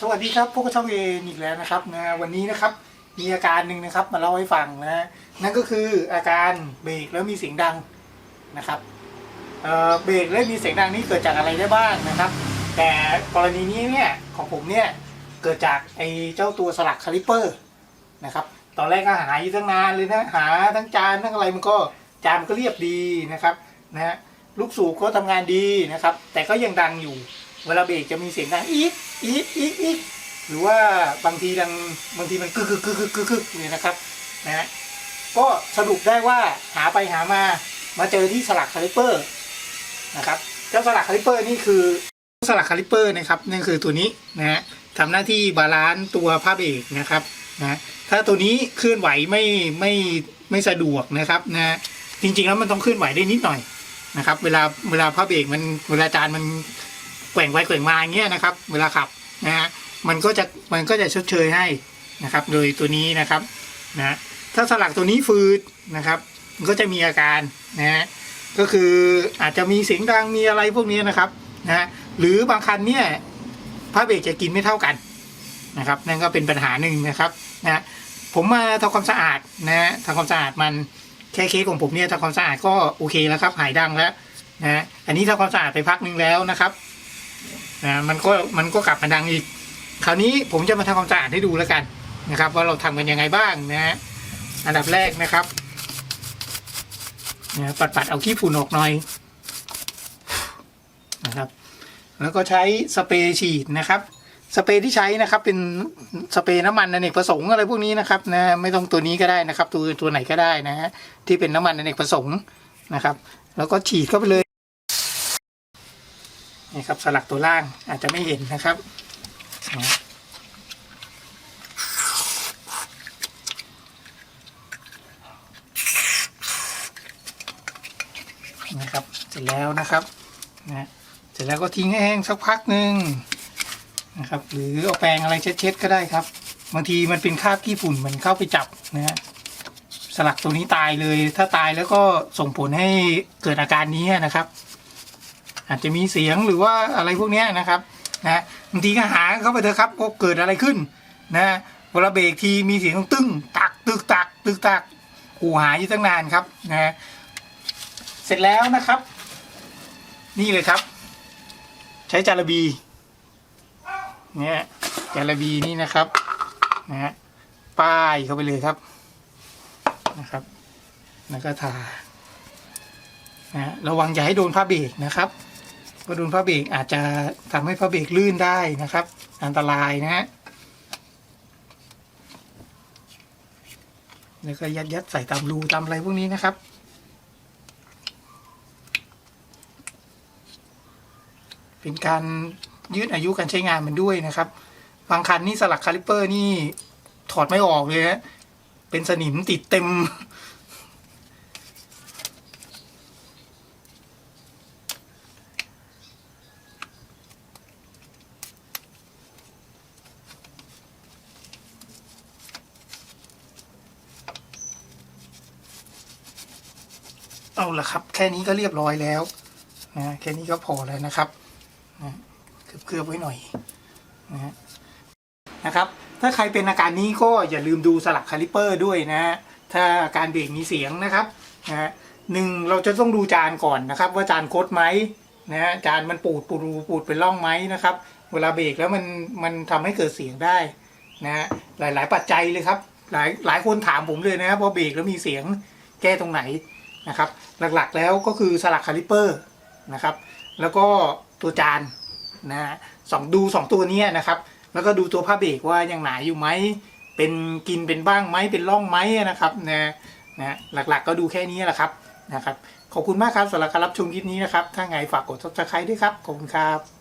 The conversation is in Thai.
สวัสดีครับพวกบช่องเออีกแล้วนะครับนะวันนี้นะครับมีอาการหนึ่งนะครับ มาเล่าให้ฟังนะนั่นก็คืออาการเบรกแล้วมีเสียงดังนะครับเบรกแล้วมีเสียงดังนี้เกิดจากอะไรได้บ้างนะครับ แต่กรณีนี้เนี่ยของผมเนี่ยเกิดจากไอ้เจ้าตัวสลักคาลิเปอร์นะครับตอนแรกก็หาอยู่ตั้งนานเลยนะหาทั้งจานทั้งอะไรมันก็จานมันก็เรียบดีนะครับนะฮะลูกสูบก็ทำงานดีนะครับ แต่ก็ยังดังอยู่ เวลาเบรกจะมีเสียงดังอีกอีกอีกอีกหรือว่าบางทีดังบางทีมันกึกกึกกึกกึกกึกเนี่ยนะครับนะฮะก็สรุปได้ว่าหาไปหามามาเจอที่สลักคาลิเปอร์นะครับเจ้าสลักคาลิเปอร์นี่คือสลักคาลิเปอร์นะครับนั่นคือตัวนี้นะฮะทำหน้าที่บาลานซ์ตัวผ้าเบรกนะครับนะถ้าตัวนี้เคลื่อนไหวไม่ไม่ไม่สะดวกนะครับนะจริงๆแล้วมันต้องเคลื่อนไหวได้นิดหน่อยนะครับ เวลาเวลาผ้าเบรกมันเวลาจานมัน แกว่งไปแกว่งมาอย่างเงี้ยนะครับ เวลาขับนะฮะมันก็จะมันก็จะชดเชยให้นะครับ โดยตัวนี้นะครับนะถ้าสลักตัวนี้ฟืดนะครับมันก็จะมีอาการนะฮะก็คืออาจจะมีเสียงดังมีอะไรพวกนี้นะครับนะฮะหรือบางคันเนี่ยผ้าเบรกจะกินไม่เท่ากันนะครับนั่นก็เป็นปัญหาหนึ่งนะครับนะผมมาทำความสะอาดนะฮะทำความสะอาดมันแค่เคสของผมเนี่ยทำความสะอาดก็โอเคแล้วครับหายดังแล้วนะฮะอันนี้ทำความสะอาดไปพักหนึงแล้วนะครับ นะมันก็มันก็กลับมาดังอีก คราวนี้ผมจะมาทำความสะอาดให้ดูแล้วกันนะครับ ว่าเราทำกันยังไงบ้างนะฮะอันดับแรกนะครับนะปัดปัดๆเอาขี้ฝุ่นออกหน่อยนะครับ แล้วก็ใช้สเปรย์ฉีดนะครับ สเปรย์ที่ใช้นะครับ เป็นสเปรย์น้ำมันอเนกประสงค์อะไรพวกนี้นะครับนะไม่ต้องตัวนี้ก็ได้นะครับ ตัวตัวไหนก็ได้นะฮะที่เป็นน้ำมันอเนกประสงค์นะครับ แล้วก็ฉีดเข้าไปเลย นี่ครับสลักตัวล่างอาจจะไม่เห็นนะครับนะครับ เสร็จแล้วนะครับนะเสร็จแล้วก็ทิ้งให้แห้งสักพักหนึ่งนะครับ หรือเอาแปรงอะไรเช็ดๆก็ได้ครับบางทีมันเป็นคราบขี้ฝุ่นมันเข้าไปจับนะฮะสลักตัวนี้ตายเลย ถ้าตายแล้วก็ส่งผลให้เกิดอาการนี้นะครับ อาจจะมีเสียงหรือว่าอะไรพวกนี้นะครับนะบางทีก็หาเข้าไปเถอะครับว่าเกิดอะไรขึ้นนะเวลาเบรกทีมีเสียงตึ้งตักตึกตักตึกตักกูหาอยู่ตั้งนานครับนะเสร็จแล้วนะครับ นี่เลยครับ ใช้จาระบีเนี่ยจาระบีนี่นะครับนะฮะป้ายเข้าไปเลยครับนะครับ แล้วก็ทานะระวังอย่าให้โดนผ้าเบรกนะครับ เพระโดนผ้าเบรกอาจจะทำให้ผ้าเบรกลื่นได้นะครับ อันตรายนะฮะแล้วก็ยัดยัดใส่ตามรูตามอะไรพวกนี้นะครับเป็นการยืดอายุการใช้งานมันด้วยนะครับบางคันนี่สลักคาลิปเปอร์นี่ถอดไม่ออกเลยฮะเป็นสนิมติดเต็ม เอาละครับ แค่นี้ก็เรียบร้อยแล้วนะแค่นี้ก็พอแล้วนะครับนะเคลือบไว้หน่อยนะนะครับ ถ้าใครเป็นอาการนี้ก็อย่าลืมดูสลักคาลิเปอร์ด้วยนะถ้าการเบรกมีเสียงนะครับนะหนึ่งเราจะต้องดูจานก่อนนะครับ ว่าจานโคดไหมนะจานมันปูดปูดรูปูดเป็นร่องไหมนะครับ เวลาเบรกแล้วมันมันทำให้เกิดเสียงได้นะฮะหลายปัจจัยเลยครับ หลายหลายคนถามผมเลยนะครับว่าเบรกแล้วมีเสียงแก้ตรงไหน นะครับ หลักๆแล้วก็คือสลักคาลิเปอร์นะครับ แล้วก็ตัวจานนะฮะสองดูสองตัวนี้นะครับ แล้วก็ดูตัวผ้าเบรกว่ายังหนาอยู่ไหมเป็นกินเป็นบ้างไหมเป็นร่องไหมนะครับนะนะหลักๆก็ดูแค่นี้แหละครับนะครับ ขอบคุณมากครับสำหรับการรับชมคลิปนี้นะครับ ถ้าไงฝากกด subscribe ด้วยครับ ขอบคุณครับ